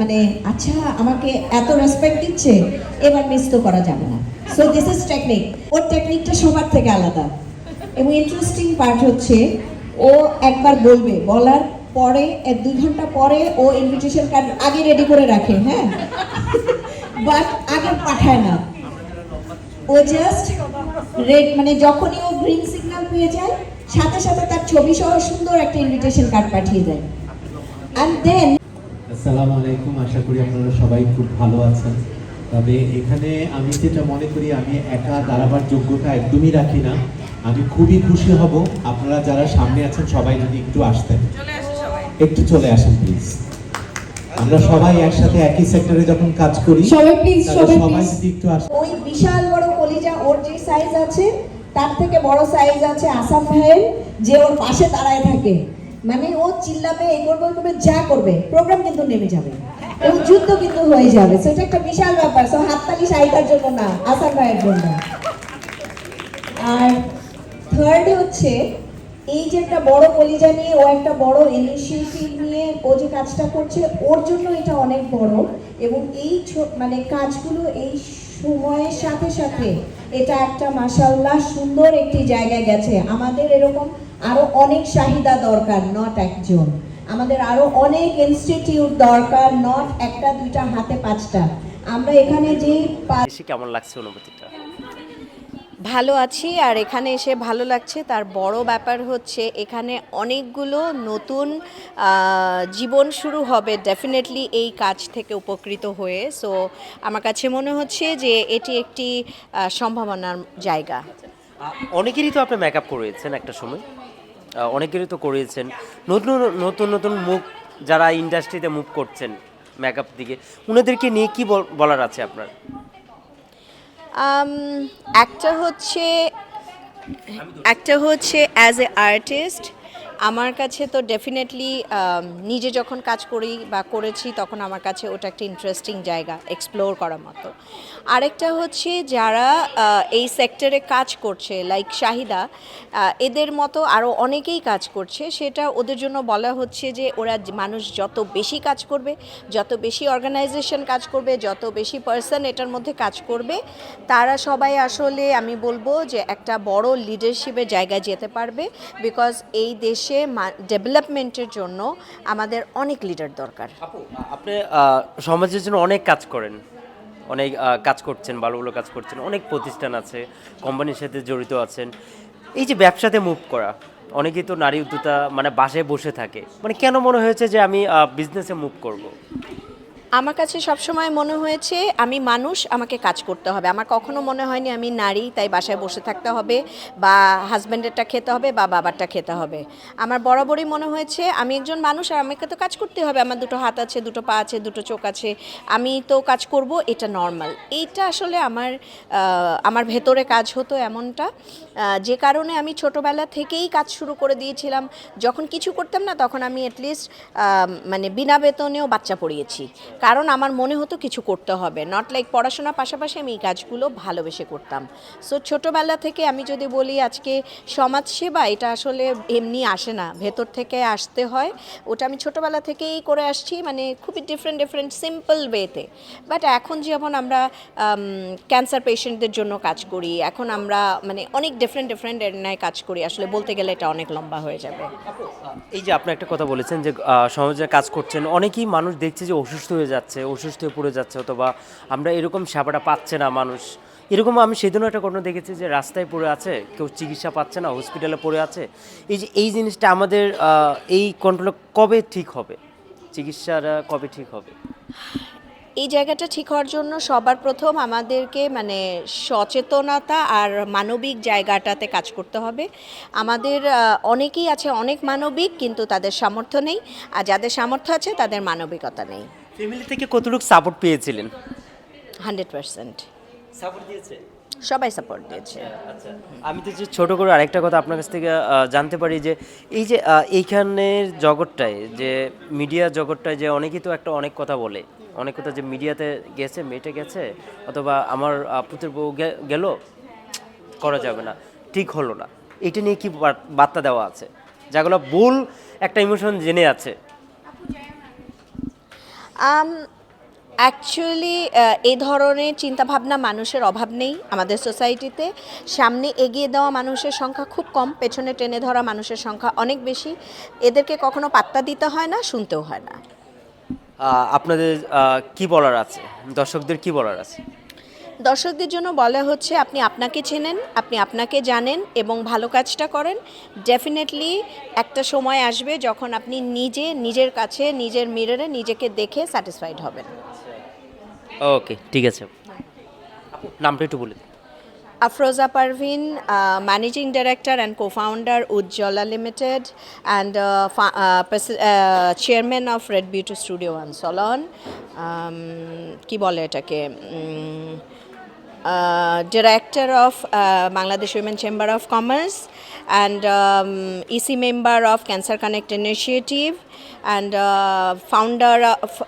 মানে আচ্ছা আমাকে এত রেসপেক্ট দিচ্ছে, এবার মিস তো করা যাবে না। So this is technique or টেকনিকটা সবার থেকে আলাদা। এবং ইন্টারেস্টিং পার্ট হচ্ছে, ও একবার বলবে, বলার পরে দুই ঘণ্টা পরে ও ইনভিটেশন কার্ড আগে রেডি করে রাখে হ্যাঁ? বাট আগে পাঠায় না। ও জাস্ট রেড মানে যখনই ও গ্রিন সিগন্যাল পেয়ে যায়, সাথে সাথে তার ছবি সহ সুন্দর একটা ইনভিটেশন কার্ড পাঠিয়ে দেয়। অ্যান্ড দেন আসসালামু আলাইকুম। আশা করি আপনারা সবাই খুব ভালো আছেন। তবে এখানে আমি যেটা মনে করি আমি একা দাঁড়াবার যোগ্যতা একদমই রাখি না। আমি খুবই খুশি হব। আপনারা যারা সামনে আছেন সবাই যদি একটু আসতেন। একটু চলে আসেন প্লিজ আমরা সবাই একসাথে একই সেক্টরে যখন কাজ করি সবাই প্লিজ সবাই সবাই যদি একটু আসেন। ওই বিশাল বড় কলিজা ওর যে সাইজ আছে তার থেকে বড় সাইজ আছে আসাম ভাইয়ের যে ওর পাশে দাঁড়ায় থাকে। মানে ও চিল্লাবে, এই করবে, ওই করবে, যা করবে প্রোগ্রাম কিন্তু নেমে যাবে। এবং যুদ্ধ কিন্তু হয়ে যাবে। সেটা একটা বিশাল ব্যাপার। সো হাততালি সাহিতার জন্য না আসাম ভাইয়ের জন্য। আর থার্ড হচ্ছে, এই যে একটা বড় কলিজা নিয়ে, ও একটা বড় ইনিশিয়েটিভ নিয়ে ও যে কাজটা করছে, ওর জন্য এটা অনেক বড়। এবং এই মানে কাজগুলো এই সময়ের সাথে সাথে, এটা একটা মাসাল্লাহ সুন্দর একটি জায়গায় গেছে। আমাদের এরকম আরও অনেক চাহিদা দরকার নট একজন। আমাদের আরও অনেক ইনস্টিটিউট দরকার নট একটা দুইটা হাতে পাঁচটা। আমরা এখানে যে এসে কেমন লাগছে অনুভূতিটা? ভালো আছি আর এখানে এসে ভালো লাগছে। তার বড় ব্যাপার হচ্ছে এখানে অনেকগুলো নতুন জীবন শুরু হবে ডেফিনেটলি এই কাজ থেকে উপকৃত হয়ে। সো আমার কাছে মনে হচ্ছে যে এটি একটি সম্ভাবনার জায়গা। অনেকেরই তো আপনি মেকআপ করিয়েছেন একটা সময়। অনেকেরই তো করিয়েছেন। নতুন নতুন নতুন মুখ যারা ইন্ডাস্ট্রিতে মুভ করছেন মেকআপ দিকে ওনাদেরকে নিয়ে কি বল- বলার আছে আপনার? একটা হচ্ছে একটা হচ্ছে অ্যাজ এ আর্টিস্ট আমার কাছে তো ডেফিনেটলি নিজে যখন কাজ করি বা করেছি তখন আমার কাছে ওটা একটা ইন্টারেস্টিং জায়গা এক্সপ্লোর করার মতো। আরেকটা হচ্ছে যারা এই সেক্টরে কাজ করছে লাইক শাহিদা এদের মতো আরও অনেকেই কাজ করছে, সেটা ওদের জন্য বলা হচ্ছে যে ওরা মানুষ যত বেশি কাজ করবে, যত বেশি অর্গানাইজেশন কাজ করবে, যত বেশি পার্সন এটার মধ্যে কাজ করবে, তারা সবাই আসলে আমি বলব যে একটা বড় লিডারশিপের জায়গায় যেতে পারবে বিকজ এই দেশে ডেভেলপমেন্টের জন্য আমাদের অনেক লিডার দরকার। আপনি সমাজের জন্য অনেক কাজ করেন। অনেক কাজ করছেন ভালো ভালো কাজ করছেন, অনেক প্রতিষ্ঠান আছে কোম্পানির সাথে জড়িত আছেন। এই যে ব্যবসাতে মুভ করা, অনেকেই তো নারী উদ্যোতা মানে বাসায় বসে থাকে। মানে কেন মনে হয়েছে যে আমি বিজনেসে মুভ করব? আমার কাছে সবসময় মনে হয়েছে, আমি মানুষ, আমাকে কাজ করতে হবে। আমার কখনো মনে হয়নি আমি নারী, তাই বাসায় বসে থাকতে হবে বা হাজব্যান্ডেরটা খেতে হবে বা বাবারটা খেতে হবে। আমার বরাবরই মনে হয়েছে, আমি একজন মানুষ আর আমাকে তো কাজ করতে হবে। আমার দুটো হাত আছে, দুটো পা আছে, দুটো চোখ আছে, আমি তো কাজ করব, এটা নর্মাল এইটা আসলে আমার আমার ভেতরে কাজ হতো এমনটা। যে কারণে আমি ছোটোবেলা থেকেই কাজ শুরু করে দিয়েছিলাম। যখন কিছু করতাম না, তখন আমি অ্যাটলিস্ট মানে বিনা বেতনেও বাচ্চা পড়িয়েছি। কারণ আমার মনে হতো কিছু করতে হবে। নট লাইক পড়াশোনার পাশাপাশি আমি এই কাজগুলো ভালোবেসে করতাম। সো ছোটোবেলা থেকে আমি যদি বলি আজকে সমাজসেবা, এটা আসলে এমনি আসে না। ভেতর থেকে আসতে হয়। ওটা আমি ছোটোবেলা থেকেই করে আসছি মানে খুবই ডিফারেন্ট ডিফারেন্ট সিম্পল ওয়েতে বাট এখন যেমন আমরা ক্যান্সার পেশেন্টদের জন্য কাজ করি, এখন আমরা মানে অনেক ডিফারেন্ট ডিফারেন্ট এরিনায় কাজ করি। আসলে বলতে গেলে এটা অনেক লম্বা হয়ে যাবে। এই যে আপনি একটা কথা বলেছেন যে সমাজে কাজ করছেন, অনেকেই মানুষ দেখছে যে অসুস্থ হয়ে যাচ্ছে, অসুস্থ হয়ে পড়ে যাচ্ছে অথবা আমরা এরকম সেবাটা পাচ্ছে না মানুষ। এরকম আমি সেদিনও একটা ঘটনা দেখেছি যে রাস্তায় পড়ে আছে, কেউ চিকিৎসা পাচ্ছে না হসপিটালে পড়ে আছে। এই যে এই জিনিসটা আমাদের এই কন্ট্রোল কবে ঠিক হবে? চিকিৎসাটা কবে ঠিক হবে? এই জায়গাটা ঠিক হওয়ার জন্য সবার প্রথম আমাদেরকে মানে সচেতনতা আর মানবিক জায়গাটাতে কাজ করতে হবে। আমাদের অনেকেই আছে অনেক মানবিক, কিন্তু তাদের সামর্থ্য নেই। আর যাদের সামর্থ্য আছে তাদের মানবিকতা নেই। ফ্যামিলি থেকে কতটুকু সাপোর্ট পেয়েছিলেন? Hundred percent. সাপোর্ট দিয়েছে? সবাই সাপোর্ট দিয়েছে। আচ্ছা আমি তো যে ছোট করে আরেকটা কথা আপনার কাছ থেকে জানতে পারি যে এই যে এইখানের জগৎটায় যে মিডিয়া জগৎটায় যে অনেকেই তো একটা অনেক কথা বলে। অনেক কথা যে মিডিয়াতে গেছে মেটে গেছে অথবা আমার আহ, পুত্রের বউ গেল করা যাবে না ঠিক হলো না। এটা নিয়ে কি বার্তা দেওয়া আছে? যাগুলো ভুল একটা ইমোশন জেনে আছে। অ্যাকচুয়ালি এ ধরনের চিন্তাভাবনা মানুষের অভাব নেই আমাদের সোসাইটিতে সামনে এগিয়ে দেওয়া মানুষের সংখ্যা খুব কম, পেছনে টেনে ধরা মানুষের সংখ্যা অনেক বেশি। এদেরকে কখনো পাত্তা দিতে হয় না, শুনতেও হয় না। আপনাদের কি বলার আছে? দর্শকদের কি বলার আছে? দর্শকদের জন্য বলা হচ্ছে আপনি আপনাকে চেনেন আপনি আপনাকে জানেন এবং ভালো কাজটা করেন ডেফিনেটলি একটা সময় আসবে যখন আপনি নিজে নিজের কাছে নিজের মিররে নিজেকে দেখে স্যাটিসফাইড হবেন ওকে ঠিক আছে নামটা একটু বলে দিন। Afroza Parveen, uh, Managing Director and Co-founder Ujjwala Limited and uh, fa- uh, pres- uh, Chairman of Red Beauty Studio and Salon. Um, কি বলে এটাকে Uh, director of uh, Bangladesh Women Chamber of Commerce and um, EC member of Cancer Connect Initiative and uh, founder of